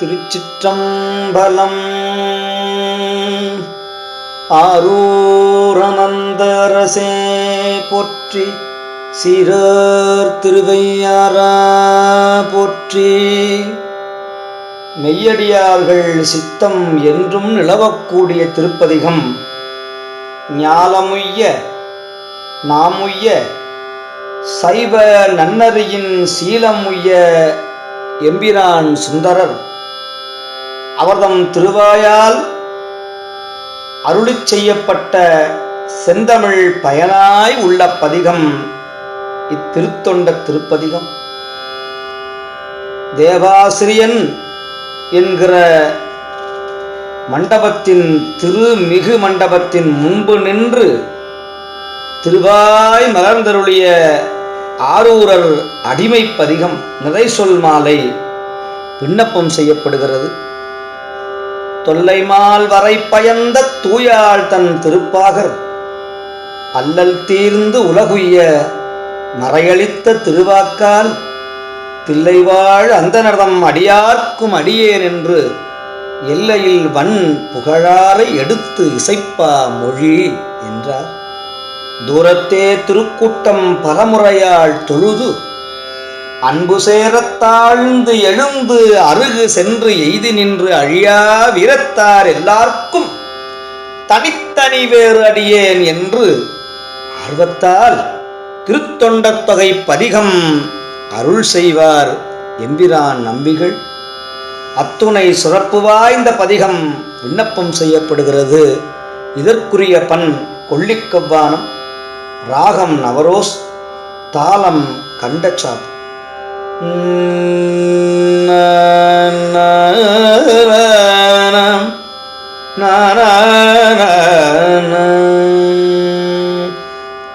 திருச்சிற்றம்பலம். ஆரூரமந்தரசே போற்றி சிறர் திருவையாரா போற்றி. மெய்யடியார்கள் சித்தம் என்றும் நிலவக்கூடிய திருப்பதிகம். ஞாலமுய்ய நாமுய்ய சைவ நன்னறியின் சீலமுய்ய எம்பிரான் சுந்தரர். அவர்தம் திருவாயால் அருளிச் செய்யப்பட்ட செந்தமிழ் பயனாய் உள்ள பதிகம் இத்திருத்தொண்ட திருப்பதிகம். தேவாசிரியன் என்கிற மண்டபத்தின் திருமிகு மண்டபத்தின் முன்பு நின்று திருவாய் மலர்ந்தருளிய ஆரூரர் அடிமை பதிகம் நிறை சொல் மாலை விண்ணப்பம் செய்யப்படுகிறது. தொல்லைமால் வரை பயந்த தூயாள் தன் திருப்பாகர். அல்லல் தீர்ந்து உலகுய்ய மறையளித்த திருவாக்கால் தில்லைவாழ் அந்தனர்தம் அடியார்க்கும் அடியேன் என்று எல்லையில் வன் புகழாரை எடுத்து இசைப்பா மொழி என்றார். தூரத்தே திருக்கூட்டம் பலமுறையாள் தொழுது அன்பு சேரத்தாழ்ந்து எழுந்து அருகு சென்று எய்தி நின்று அழியா வீரத்தார் எல்லாருக்கும் தனித்தனி வேறு அடியேன் என்று ஆர்வத்தால் திருத்தொண்டத் தொகை பதிகம் அருள் செய்வார் எம்பிரான் நம்பிகள். அத்துணை சிறப்பு வாய்ந்த பதிகம் விண்ணப்பம் செய்யப்படுகிறது. இதற்குரிய பண் கொல்லிக்கவ்வானம் ராகம் நவரோஸ் தாளம் கண்டச்சாப்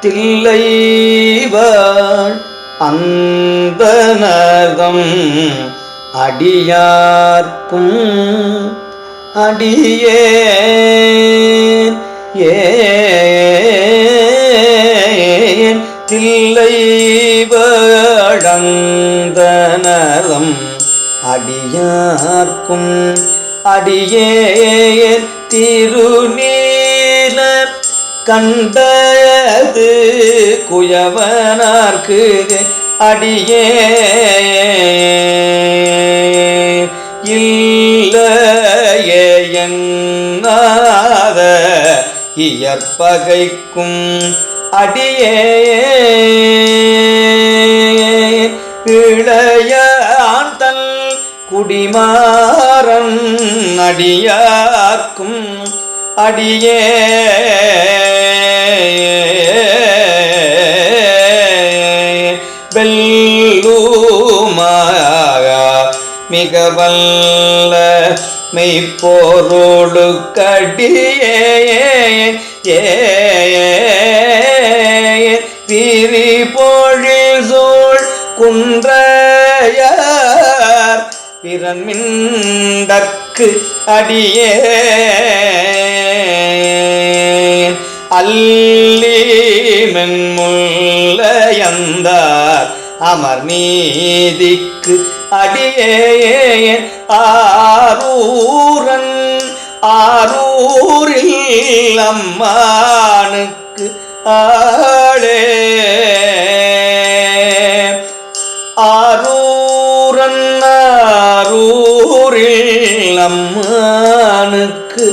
தில்லைவாள் அந்தனதம் அடியார்க்கும் அடியே ஏ தில்லை வழந்தனலம் அடியார்க்கும் அடியே திருநீல கண்டது குயவனார்க்கு அடியே இல்லையே என்னாத இயற்பகைக்கும் அடியே இளையான் தன் குடிமாறன் அடியார்க்கும் அடியே. வெல்லூமாக மிக வல்ல மெய்ப்போரோடு கடியே ஏ திரி பொழில் சூழ் குன்றையார் பிறன்மிண்டற்கு அடியே அல்லி மென்முல்லையந்தார் அமர் நீதிக்கு அடியே ஆரூரன் ஆரூரில் அம்மானுக்கு ஆளே ஆரூரன் ஆரூரில் அம்மானுக்கு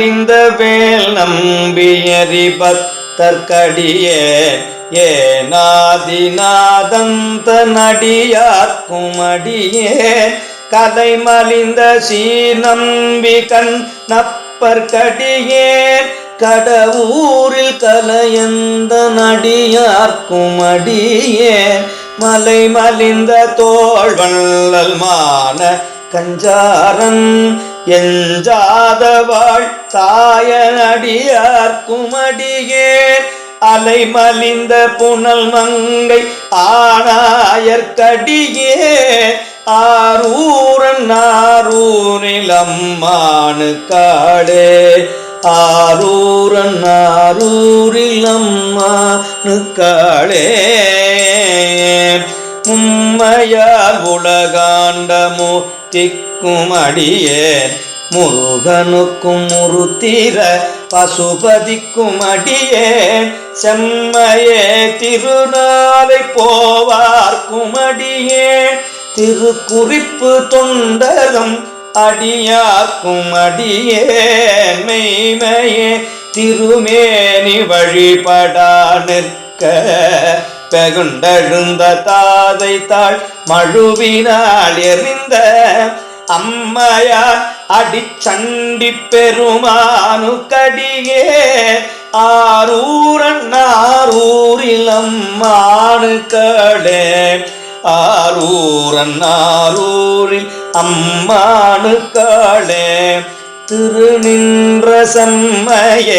மலிந்த வேல் நம்பியறி பத்தற்கடியே ஏனாதிநாதந்த நடியார்க்கும் அடியே. கதை மலிந்த சீ நம்பி கண் நப்பற்கடியே கடவுரில் கலையந்த நடியார்க்கும் அடியேன் மலை மலிந்த தோழ்வள்ளல் மான கஞ்சாரன் எஞ்சாதவாள் தாயனடியார்க்கும் அடியேன் அலை மலிந்த புனல் மங்கை ஆனாயற்கடியே ஆரூரன் ஆரூரில் காடே. ஆரூரன் ஆரூரில் அம்மானு மும்மையால் உம்மையால் திக் திக்கும் அடியே முருகனுக்கும் முருத்திர பசுபதிக்கும் அடியே செம்மையே திருநாளை போவார்க்கும் அடியேன் திருக்குறிப்பு தொண்டகம் அடியாக்கும் அடியே மெய்மையே திருமேனி வழிபடா நிற்க. பெகுண்டழுந்த தாதை தாழ் மழுவினால் எறிந்த அம்மையார் அடிச்சண்டி பெருமானு கடியே ஆரூரன் ஆரூரில் அம்மானு கடே ஆரூரன் அம்மானு கடே திருநின்ற செம்மைய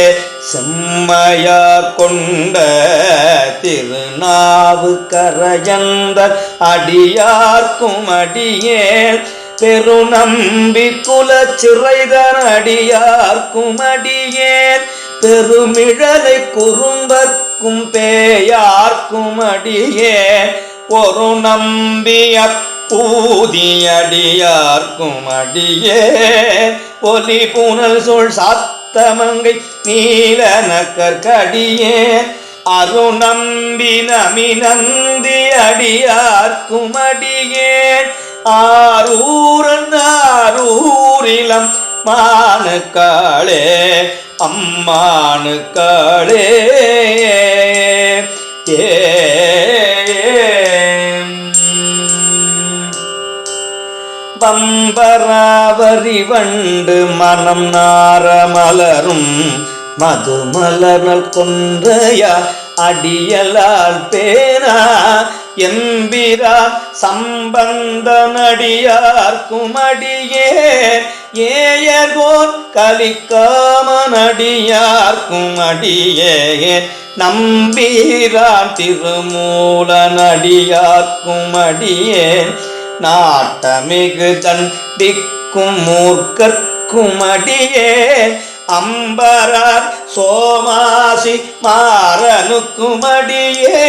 செம்மையா கொண்ட திருநாவு கரையந்த அடியார்க்கும் அடியேன் பெருநம்பி குல சிறைதர் அடியார்க்கும் அடியேன். பெருமிழலை குறும்பர்க்கும் பேயார்க்கும் அடியேன். ஒரு நம்பிய பூதியடியார்க்கும் அடியே ஒலி புனல் சொல் சாத்தமங்கை நீல நக்கற்கடியே அருநம்பி நமி நந்தி அடியார்க்கும் அடியேன். ஆரூரன் ஆரூரிலம் மானுக்காளே அம்மானுக்காளே. ஏ பம்பராவரி வண்டு மனம் நாரமலரும் மதுமலர்கள் கொன்றையா அடியலால் பேனா எம்பிரா சம்பந்தனடியார் குமடியே அடியே கலிக்காமனடியார் குமடியே நடியார்க்கும் நம்பீரான் திருமூல நடியார்க்கும் அடியேன் நாட்டமிகு தண்டிக்கும் மூர்க்கற்கும் அடியே அம்பரார் சோமாசி மாறனுக்கும் அடியே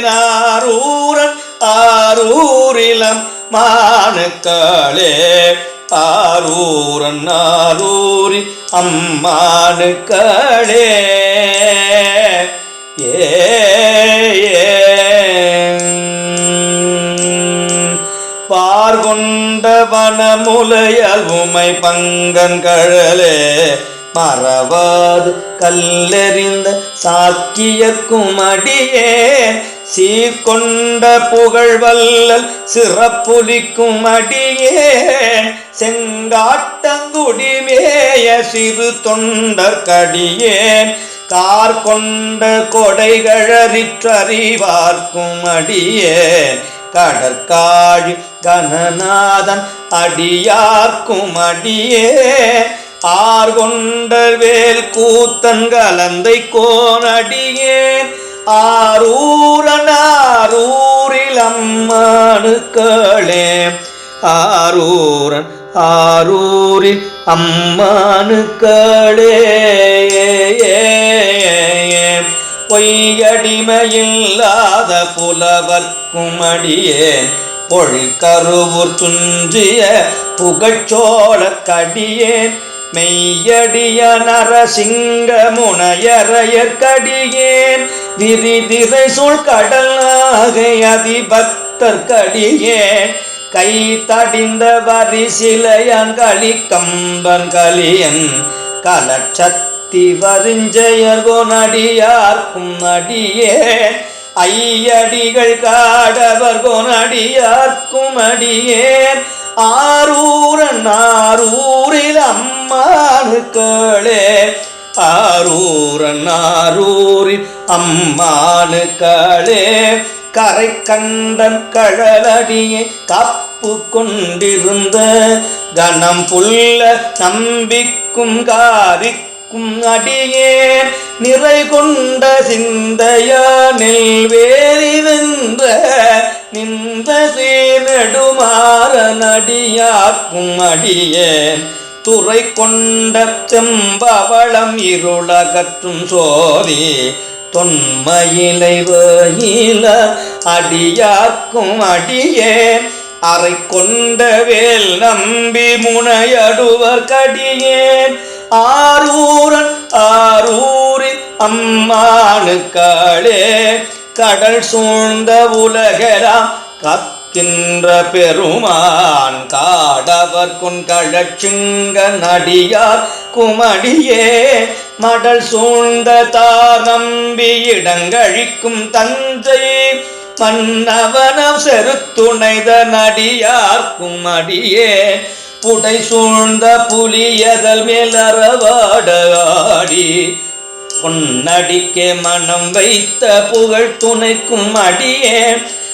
நாரூரன் ஆரூரிலம் மானுக்களே. ஆரூரன் ஆரூரி அம்மானுக்களே. ஏ பார்கொண்ட வனமுலையல் உமை பங்கன் கழலே. மறவாது கல்லெறிந்த சாக்கியக்கும் அடியே. சீர்கொண்ட புகழ்வல்லல் சிறப்புலிக்கும் அடியே. செங்காட்டங்குடிமேய சிறு தொண்டர் கடியே. கார் கொண்ட கொடைகளறிற்றறிவார்க்கும் அடியே. கடற்காழி கணநாதன் அடியார்க்கும் அடியே. ஆர்கொண்ட வேல் கூத்தன் கலந்தை கோனடியேன். ஆரூரனாரூரில் அம்மானுக்களே ஆரூரன் ஆரூரில் அம்மானுக்களே பொய்யடிமையில்லாத புலவர்க்கும் அடியேன். பொழிக்கருவூர் துஞ்சிய புகழ்ச்சோழ கடியேன். மெய்யடிய நரசிங்க முனையறையற்கடியேன் விரிதிரை சூழ் கடல் நாகை அதிபக்தர்க்கடியேன் கை தடிந்த வரி சிலையன் களி கம்பன் கலியன். கலட்சத்தி வரிஞ்செயர்கோனடியார்க்கும் அடியே ஐயடிகள் காடவர் கொனடியார்க்கும் அடியேன் ஆரூரன் ஆரூரில் அம்மா அம்மானுக்களே ஆரூரன் ஆரூரில் அம்மானுக்களே கரை கண்டன் கழலடியை காப்பு கொண்டிருந்த கணம் புல்ல நம்பிக்கும் காரிக்கும் அடியே நிறை கொண்ட சிந்தையா நெல்வேலி வென்ற நின்ற நெடுமாற நடியாக்கும் அடியேன் துறை கொண்ட தெம்பவளம் இருளகற்றும் சோதி தொன்மயிலை வயில அடியாக்கும் அடியே. அறை கொண்ட வேல் நம்பி முனையடுவர் கடியேன் ஆரூரன் ஆரூரி அம்மானுக்காளே கடல் சூழ்ந்த உலகெல்லாம் கக்கின்ற பெருமான் காடவர் கழச்சுங்க நடியார் குமடியே மடல் சூழ்ந்த தார் இடங்கழிக்கும் தந்தை மன்னவனம் செருத்துணைத நடியார்க்கும் குமடியே புடை சூழ்ந்த புலியதல் மேலறவாடாடி பொன்னடிக்கே மனம் வைத்த புகழ் துணைக்கும் அடியே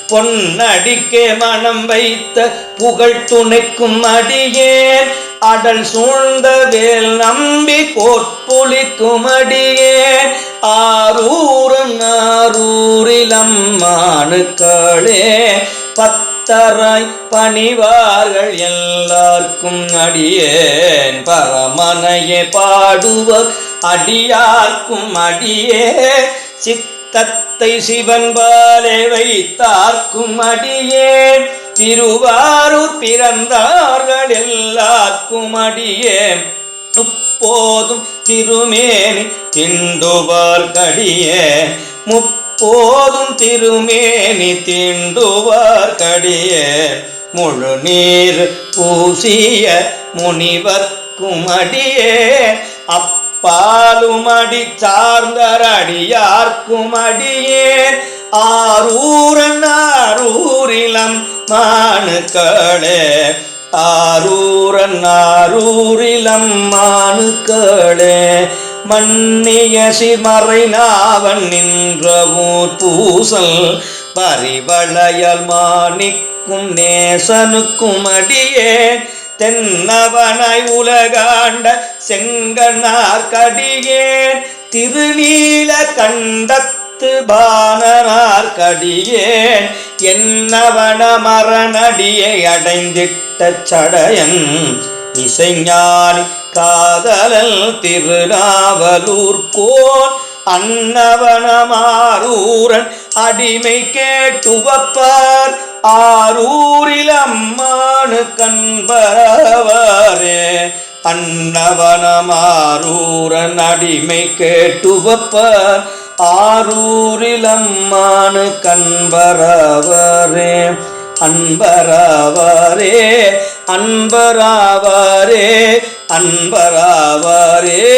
பொன்னடிக்கே மனம் வைத்த புகழ் துணைக்கும் அடியேன். அடல் சூழ்ந்த வேல் நம்பி கோட்புலிக்கும் அடியேன். ஆரூரன் ஆரூரிலம்மானுக்களே பத்தராய் பணிவார்கள் எல்லாருக்கும் அடியேன். பரமனையே பாடுவர் அடியார்க்கும் அடியே. சித்தத்தை சிவன் பாலே வைத்தார்க்கும் அடியேன் திருவாரூர் பிறந்தார்கள் எல்லாருக்கும் அடியேன் முப்போதும் திருமேனி திண்டுவார் கடியே. முப்போதும் திருமேனி திண்டுவார் கடியே. முழு நீர் பூசிய முனிவர்க்கும் அடியே. அப்பாலும் பாலுமடி சார்ந்தர் அடியார்க்கும் அடியேன். ஆரூரன் ஆரூரிலம் மானுக்களே. ஆரூரன் ஆரூரிலம் மானுக்களே. மன்னிய சிமறை நாவன் நின்ற ஊர் பூசல் பரிவளையல் மாணிக்கும் நேசனுக்கும் அடியே தென்னவனாய் உலகாண்ட செங்கனார்கடியேன் திருநீல கண்டத்து பானனார்கடியேன் என்னவன மரணடியை அடைந்திட்ட சடையன் இசைஞானி காதலல் திருநாவலூர்கோன் அன்னவனமாரூரன் அடிமை கேட்டுவப்பார். ஆரூரில் அம்மானு கண்பரவாரே அன்னவனமாரூரன் அடிமை கேட்டுவப்பார். ஆரூரில் அம்மானு கண்பரவரே. அன்பராவாரே அன்பராவாரே அன்பராவாரே.